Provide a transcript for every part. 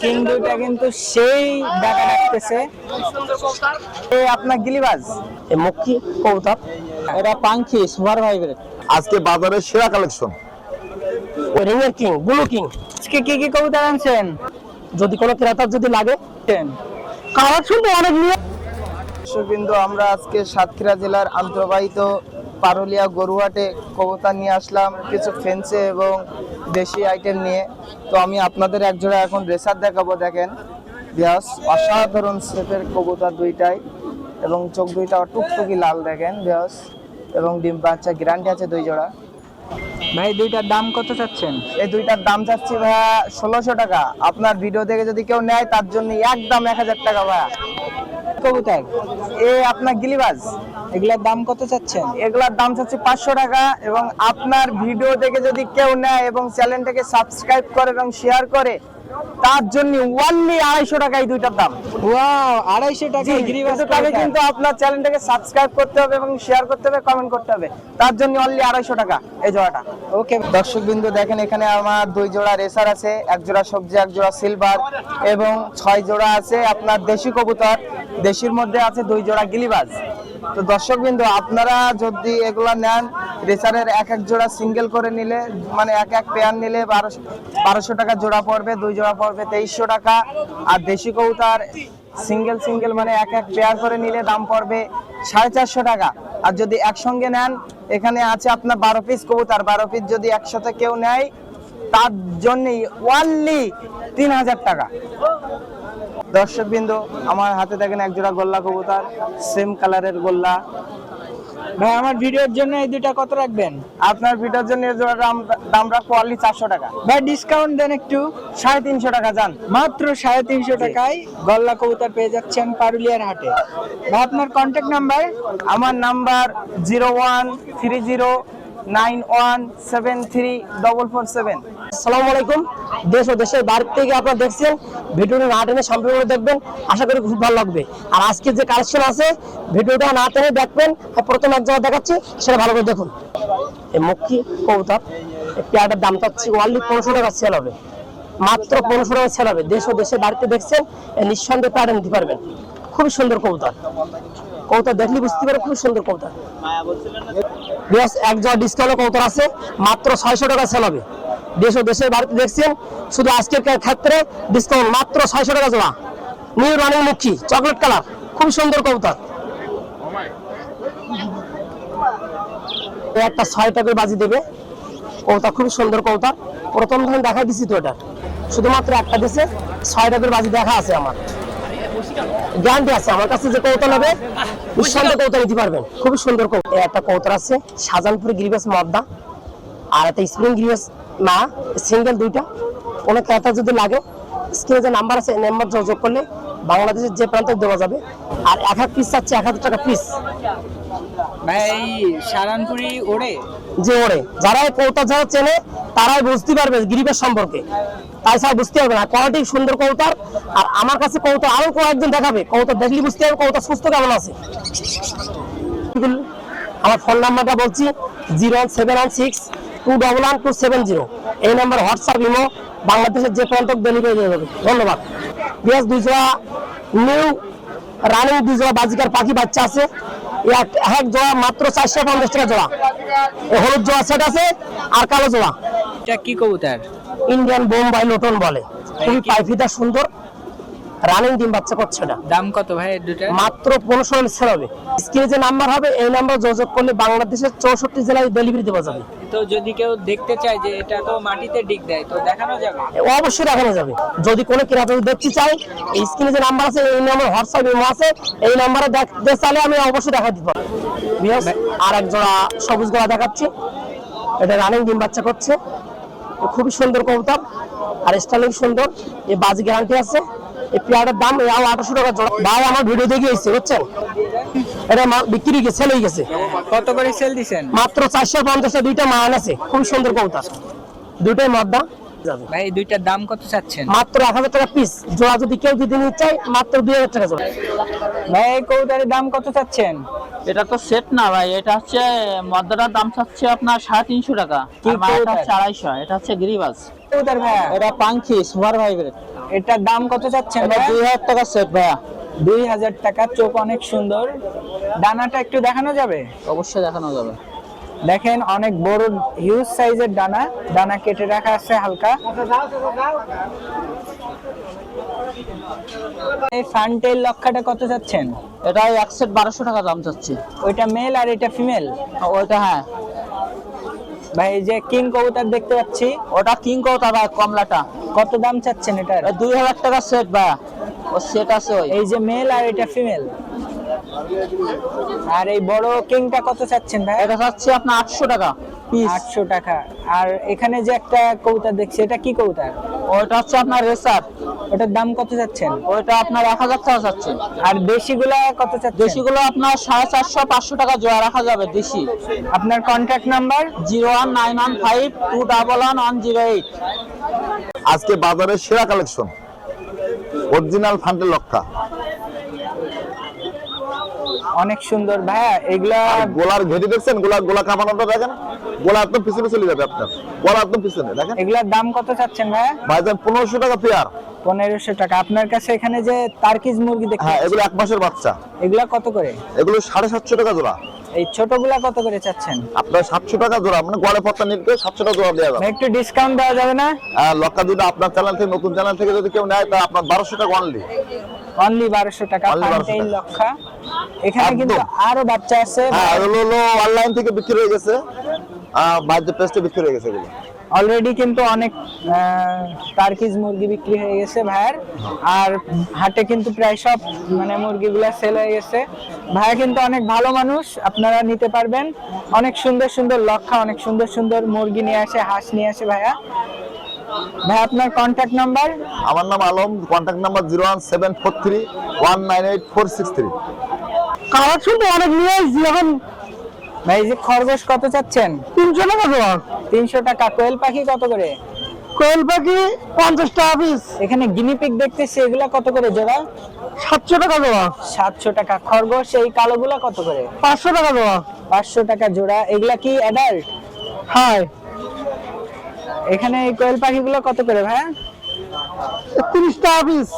King কিন্তু সেই ডাকা ডাকতেছে। এ আপনার গিলিবাজ। এই মুখি কবুতর। এটা পাঙ্খি সুপার ভাইব্রেট আজকে বাজারের সেরা কালেকশন। রিংয়ের কিং ব্লু কিং। আজকে কি কি কবুতর আনছেন? যদি কোনো ক্রেতার যদি লাগে। কালেকশন তো অনেক নিয়ে বিন্দু আমরা আজকে সাতক্ষীরা জেলার আন্তর্বাহিত পারুলিয়া গরুহাটে কবুতর নিয়ে আসলাম কিছু ফেন্সে এবং দেশি আইটেম নিয়ে। তো আমি আপনাদের একজোড়া এখন রেসার দেখাবো দেখেন। বিয়াস অসাধারণ শেপের কবুতর দুইটাই এবং চোখ দুইটা টুকটুকি লাল দেখেন বিয়াস। এবং ডিম বাচ্চা গ্যারান্টি আছে দুই জোড়া। ভাই দুইটার দাম কত চাচ্ছেন? এই দুইটার দাম চাচ্ছি ভাইয়া ষোলোশো টাকা। আপনার ভিডিও দেখে যদি কেউ নেয় তার জন্য একদম এক হাজার টাকা ভাইয়া। কবুতর। এ আপনার গিলিবাজ, এগুলার দাম কত চাচ্ছেন? এগুলার দাম চাচ্ছি পাঁচশো টাকা এবং আপনার ভিডিও দেখে যদি কেউ নেয় এবং চ্যানেলটাকে সাবস্ক্রাইব করে এবং শেয়ার করে তার জন্য ওয়ানলি আড়াইশো টাকা এই দুইটার দাম। ওয়াও আড়াইশো তাকে কিন্তু আপনার চ্যানেলটাকে সাবস্ক্রাইব করতে হবে এবং শেয়ার করতে হবে কমেন্ট করতে হবে। তার জন্য অনলি আড়াইশো টাকা এই জোড়াটা। ওকে দর্শক বিন্দু দেখেন এখানে আমার দুই জোড়া রেসার আছে এক জোড়া সবজি এক জোড়া সিলভার এবং ছয় জোড়া আছে আপনার দেশি কবুতর। দেশির মধ্যে আছে দুই জোড়া গিলিবাজ। তো দর্শক বিন্দু আপনারা যদি এগুলা নেন, রেসারের এক এক জোড়া সিঙ্গেল করে নিলে মানে এক এক পেয়ার নিলে বারোশো বারোশো টাকা জোড়া পড়বে, দুই জোড়া পড়বে তেইশশো টাকা। আর দেশি কৌতার সিঙ্গেল সিঙ্গেল মানে এক এক পেয়ার করে নিলে দাম পড়বে সাড়ে চারশো টাকা। আর যদি একসঙ্গে নেন, এখানে আছে আপনার বারো পিস কবুতর। বারো পিস যদি একসাথে কেউ নেয়, তার জন্যই ওয়ানলি তিন হাজার টাকা। দর্শক বিন্দু আমার হাতে দেখেন এক জোড়া গোল্লা কবুতর সেম কালারের গোল্লা। ভাই আমার ভিডিওর জন্য এই দুইটা কত রাখবেন? আপনার ভিডিওর জন্য এর জোড়া দাম দাম রাখব অনলি চারশো টাকা। ভাই ডিসকাউন্ট দেন একটু। সাড়ে তিনশো টাকা যান। মাত্র সাড়ে তিনশো টাকায় গল্লা কবুতর পেয়ে যাচ্ছেন পারুলিয়ার হাটে। ভাই আপনার কন্ট্যাক্ট নাম্বার আমার number zero one three zero nine one seven three double four seven. আসসালামু আলাইকুম। দেশ ও দেশের বাইরে থেকে আপনারা দেখছেন, ভিডিওটা না টেনে সম্পূর্ণ দেখবেন। আশা করি খুব ভালো লাগবে। আর আজকে যে কালেকশন আছে, ভিডিওটা না টেনে দেখবেন প্রথম এক জায়গায় দেখাচ্ছি, সেটা ভালো করে দেখুন। এই কবুতর, এই পেয়ারটার দাম চাচ্ছি ওয়ানলি পনেরোশো টাকা সেল হবে। মাত্র পনেরোশো টাকা সেল হবে। দেশ ও দেশের বাড়িতে দেখছেন নিঃসন্দেহে পেয়ারটা নিতে পারবেন। খুবই সুন্দর কবুতর। কবুতর দেখলে বুঝতে পারে খুব সুন্দর বেশ এক জোড়া ডিসকাউন্ট কবুতর আছে, মাত্র ছয়শো টাকা সেল হবে। দেশ ও দেশের বাড়িতে দেখছেন শুধু আজকের ক্ষেত্রে ডিসকাউন্ট মাত্র ছয়শো টাকা জোড়া। নিউ রানিং মুখী চকলেট কালার খুব সুন্দর কবুতর। একটা ছয় টাকার বাজি দেবে। কবুতর খুব সুন্দর কবুতর। প্রথম ধরনের দেখা দিছি তো এটা। শুধুমাত্র একটা দিছে ছয় টাকার বাজি দেখা আছে আমার। গ্যারান্টি আছে। আমার কাছে যে কৌতল হবে নিঃসন্দেহে কৌতল নিতে পারবেন। খুবই সুন্দর একটা কৌতল আছে শাহজাহানপুর গিরিবাস মদ্দা। আর একটা স্প্রিং গিরিবাস না সিঙ্গেল দুইটা। কোনো ক্রেতা যদি লাগে স্ক্রিনে যে নাম্বার আছে নাম্বার যোগাযোগ করলে বাংলাদেশের যে প্রান্তে দেওয়া যাবে। আর এক এক পিস চাচ্ছে এক হাজার টাকা পিস ভাই সারানপুরি ওড়ে? যে ওরে যারা কৌতা যারা চেনে তারাই বুঝতে পারবে গিরিবের সম্পর্কে। তাই স্যার বুঝতে পারবে না। কোয়ালিটি সুন্দর কৌতার আর আমার কাছে কৌতা আরও কয়েকজন দেখাবে। কৌতা দেখলে বুঝতে পারবে কৌতা সুস্থ কেমন আছে। আমার ফোন নাম্বারটা বলছি zero seven one six two double one two seven zero এই নাম্বার হোয়াটসঅ্যাপ ইমো বাংলাদেশের যে প্রান্ত ডেলিভারি দিয়ে দেবে ধন্যবাদ। বিয়াস দুই জোড়া নিউ রানিং দুই জোড়া বাজিকার পাখি বাচ্চা আছে। এক এক জোড়া মাত্র চারশো পঞ্চাশ টাকা জোড়া। হলুদ জোড়া সেট আছে আর কালো জোড়া। এটা কি কবুতর? ইন্ডিয়ান বোম্বাই লোটন বলে। খুবই পাইফিটা সুন্দর। রানিং ডিম বাচ্চা করছে এটা দাম কত ভাই মাত্র পনেরোশো সেল হবে। স্ক্রিনে যে নাম্বার হবে এই নাম্বার যোগাযোগ করলে বাংলাদেশের চৌষট্টি জেলায় ডেলিভারি দেওয়া যাবে। তো যদি কেউ দেখতে চায় যে এটা তো মাটিতে ডিগ দেয় তো দেখানো যাবে? অবশ্যই দেখানো যাবে। যদি কোনো ক্রেতা দেখতে চায় এই স্ক্রিনে যে নাম্বার আছে এই নাম্বার হোয়াটসঅ্যাপ ইমো আছে এই নাম্বারে দেখতে চাইলে আমি অবশ্যই দেখা দিতে পারব আর এক জোড়া সবুজ গোড়া দেখাচ্ছি। এটা রানিং ডিম বাচ্চা করছে। খুবই সুন্দর কবুতর আর স্টাইলিং সুন্দর। এই বাজি গ্যারান্টি আছে। এই পেয়ারের দাম টাকা জোড়া। ভাই আমার ভিডিও দেখে এসছে বুঝছেন? এটা বিক্রি গেছে সেল হয়ে গেছে। কত করে সেল দিছেন? মাত্র চারশো পঞ্চাশটা দুইটা মান আছে। খুব সুন্দর কবুতর। দুইটাই মদ্দা ভাই দুইটার দাম কত চাচ্ছেন? মাত্র এক হাজার টাকা পিস জোড়া যদি কেউ যদি নিতে চায় মাত্র দুই হাজার টাকা জোড়া। ভাই এই কবুতরের দাম কত চাচ্ছেন? এটা তো সেট না ভাই এটা হচ্ছে মদ্দাটার দাম চাচ্ছে আপনার সাড়ে তিনশো টাকা? হচ্ছে আড়াইশো এটা হচ্ছে গিরিবাস কবুতর ভাইয়া? এটা পাঙ্খি সুপার ভাইব্রেট এটার দাম কত চাচ্ছেন এটা ভাইয়া? দুই হাজার টাকা সেট ভাইয়া। দুই হাজার টাকা চোখ অনেক সুন্দর। ডানাটা একটু দেখানো যাবে? অবশ্যই দেখানো যাবে। দেখেন অনেক বড় হিউজ সাইজের ডানা ডানা কেটে রাখা আছে হালকা। এই ফান্টেল লক্ষাটা কত এটা এক সেট বারোশো টাকা দাম চাচ্ছে। ওইটা মেল আর এটা ফিমেল ওইটা হ্যাঁ। ভাই এই যে কিং কবুতর দেখতে পাচ্ছি। ওটা কিং কৌতা ভাই কমলাটা। কত দাম চাচ্ছেন এটা দুই হাজার টাকা সেট ভাইয়া ও সেট আছে ওই। এই যে মেল আর এটা ফিমেল আর এই বড় কিংটা কত চাচ্ছেন ভাই? এটা চাচ্ছে আপনার আটশো টাকা আটশো টাকা। আর এখানে যে একটা কবুতর দেখছি এটা কি কবুতর? ওটা হচ্ছে আপনার রেসার ওটার দাম কত চাচ্ছেন ওইটা আপনার এক হাজার টাকা চাচ্ছে আর দেশিগুলা কত চাচ্ছেন দেশিগুলো আপনার সাড়ে চারশো পাঁচশো টাকা জোড়া রাখা যাবে দেশি। আপনার contact number zero one nine one five two double one one zero eight. আজকে বাজারের সেরা কালেকশন। অরিজিনাল ফান্টের লক্ষা অনেক সুন্দর ভাইয়া এগুলা গোলার ঘেটি দেখছেন? গোলার গোলা কামানোটা দেখেন। গোলা একদম পিছনে চলে যাবে আপনার। গোলা একদম পিছনে দেখেন। এগুলার দাম কত চাচ্ছেন ভাইজান পনেরোশো টাকা পেয়ার। পনেরোশো টাকা। আপনার কাছে এখানে যে তার্কিজ মুরগি দেখতে হ্যাঁ এগুলো এক মাসের বাচ্চা। এগুলা কত করে? এগুলো সাড়ে সাতশো টাকা জোড়া। এই ছোটগুলা কত করে চাচ্ছেন? আপনার সাতশো টাকা জোড়া মানে গড়ে পত্তা নিতে সাতশো টাকা জোড়া দেওয়া যাবে। একটু ডিসকাউন্ট দেওয়া যাবে না? আর লক্ষা দুটো আপনার চ্যানেল থেকে নতুন চ্যানেল থেকে যদি কেউ নেয় তা আপনার বারোশো টাকা অনলি অনলি বারোশো টাকা Only 1200 লক্ষা এখানে কিন্তু আরও বাচ্চা আছে হ্যাঁ হলো অনলাইন থেকে বিক্রি হয়ে গেছে। বাহ্য পেস্টে বিক্রি হয়ে গেছে এগুলো। অলরেডি কিন্তু অনেক টার্কিজ মুরগি বিক্রি হয়ে গেছে ভাইয়ার। আর হাটে কিন্তু প্রায় সব মানে মুরগিগুলা সেল হয়ে গেছে। ভাইয়া কিন্তু অনেক ভালো মানুষ আপনারা নিতে পারবেন। অনেক সুন্দর সুন্দর লক্ষা অনেক সুন্দর সুন্দর মুরগি নিয়ে আসে হাঁস নিয়ে আসে ভাইয়া। ভাই আপনার কন্ট্যাক্ট নাম্বার আমার নাম Alam contact number zero one seven four three one nine eight four six three collection তো অনেক নিয়ে এখন ভাই যে খরগোশ কত চাচ্ছেন? তিনশো টাকা দেওয়া তিনশো টাকা। কোয়েল পাখি কত করে? কোয়েল পাখি পঞ্চাশ টাকা পিস এখানে গিনিপিক দেখতেছি এগুলা কত করে জোড়া? সাতশো টাকা দেওয়া সাতশো টাকা। খরগোশ এই কালোগুলা কত করে? পাঁচশো টাকা দেওয়া পাঁচশো টাকা জোড়া। এগুলা কি অ্যাডাল্ট হ্যাঁ। এখানে এই কোয়েল পাখিগুলো কত করে ভাইয়া? তিরিশ টাকা পিস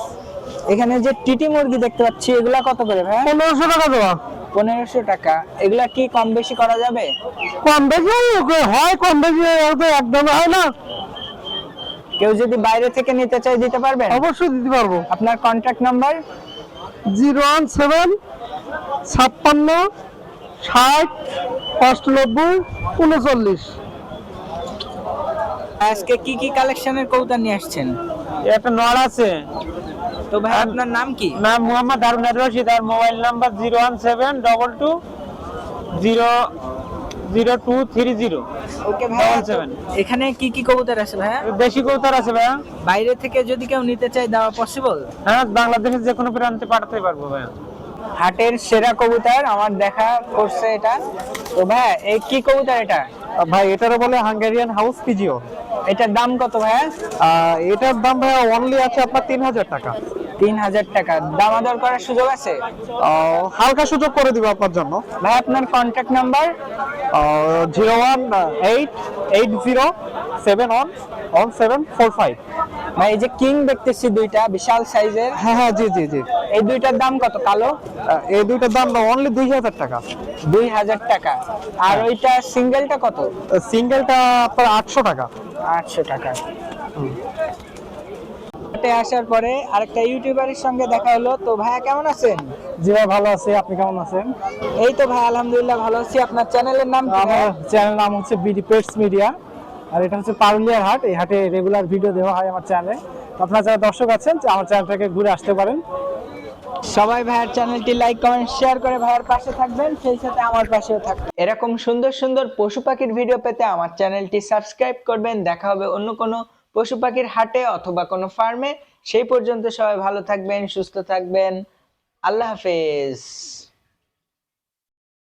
এখানে যে টিটি মুরগি দেখতে পাচ্ছি এগুলা কত করে ভাইয়া? পনেরোশো টাকা দেওয়া পনেরোশো টাকা। এগুলা কি কম বেশি করা যাবে? কম বেশি হয় কম বেশি একদম হয় না। কেউ যদি বাইরে থেকে নিতে চায় দিতে পারবেন অবশ্যই দিতে পারব। আপনার contact number zero one seven ছাপ্পান্ন ষাট অষ্টানব্বই উনচল্লিশ। আজকে কি কি কালেকশনের কৌতা নিয়ে আসছেন? একটা নড় আছে। তো ভাই আপনার নাম কি? নাম মোহাম্মদ হারুন রশিদ আর mobile number zero one seven double two zero zero two three zero. Okay ভাই এখানে কি কি কবুতর আছে ভাইয়া? দেশি কৌতার আছে ভাইয়া। বাইরে থেকে যদি কেউ নিতে চায় দেওয়া পসিবল হ্যাঁ বাংলাদেশের যে কোনো প্রান্তে পাঠাতে পারব ভাইয়া। হাটের সেরা কবুতর আমার দেখা করছে এটা। তো ভাই এই কি কবুতর এটা? ভাই, এটারও বলে হাঙ্গেরিয়ান হাউস পিজিও এটার দাম কত ভাইয়া? এটার দাম ভাই অনলি আছে আপনার তিন হাজার টাকা। তিন হাজার টাকা। দামাদর করার সুযোগ আছে? হালকা সুযোগ করে দিব আপনার জন্য। ভাই আপনার contact number zero one eight eight zero seven one one seven four five. ভাই এই যে কিং দেখতেছি দুইটা বিশাল সাইজের। হ্যাঁ হ্যাঁ জি জি জি। এই দুইটার দাম কত কালো? এই দুইটার দাম অনলি দুই হাজার টাকা। দুই হাজার টাকা। আর ওইটা সিঙ্গেলটা কত? সিঙ্গেলটা আপনার আটশো টাকা। আটশো টাকা। হাটে আসার পরে আরেকটা ইউটিউবারের সঙ্গে দেখা হলো। তো ভাইয়া কেমন আছেন? জি ভাই ভালো আছি। আপনি কেমন আছেন? এই তো ভাই আলহামদুলিল্লাহ ভালো আছি। আপনার চ্যানেলের নাম কি আমার? চ্যানেল নাম হচ্ছে বিডি পেটস মিডিয়া। আর এটা হচ্ছে পারুলিয়ার হাট। এই হাটে রেগুলার ভিডিও দেওয়া হয় আমার চ্যানেলে আপনারা যারা দর্শক আছেন আমার চ্যানেলটাকে ঘুরে আসতে পারেন। সবাই ভাইয়ের চ্যানেলটি লাইক কমেন্ট শেয়ার করে ভাইয়ের পাশে থাকবেন। সেই সাথে আমার পাশেও থাকবেন। এরকম সুন্দর সুন্দর পশু পাখির ভিডিও পেতে আমার চ্যানেলটি সাবস্ক্রাইব করবেন। দেখা হবে অন্য কোনো পশু পাখির হাটে অথবা কোনো ফার্মে, সেই পর্যন্ত সবাই ভালো থাকবেন, সুস্থ থাকবেন। আল্লাহ হাফেজ।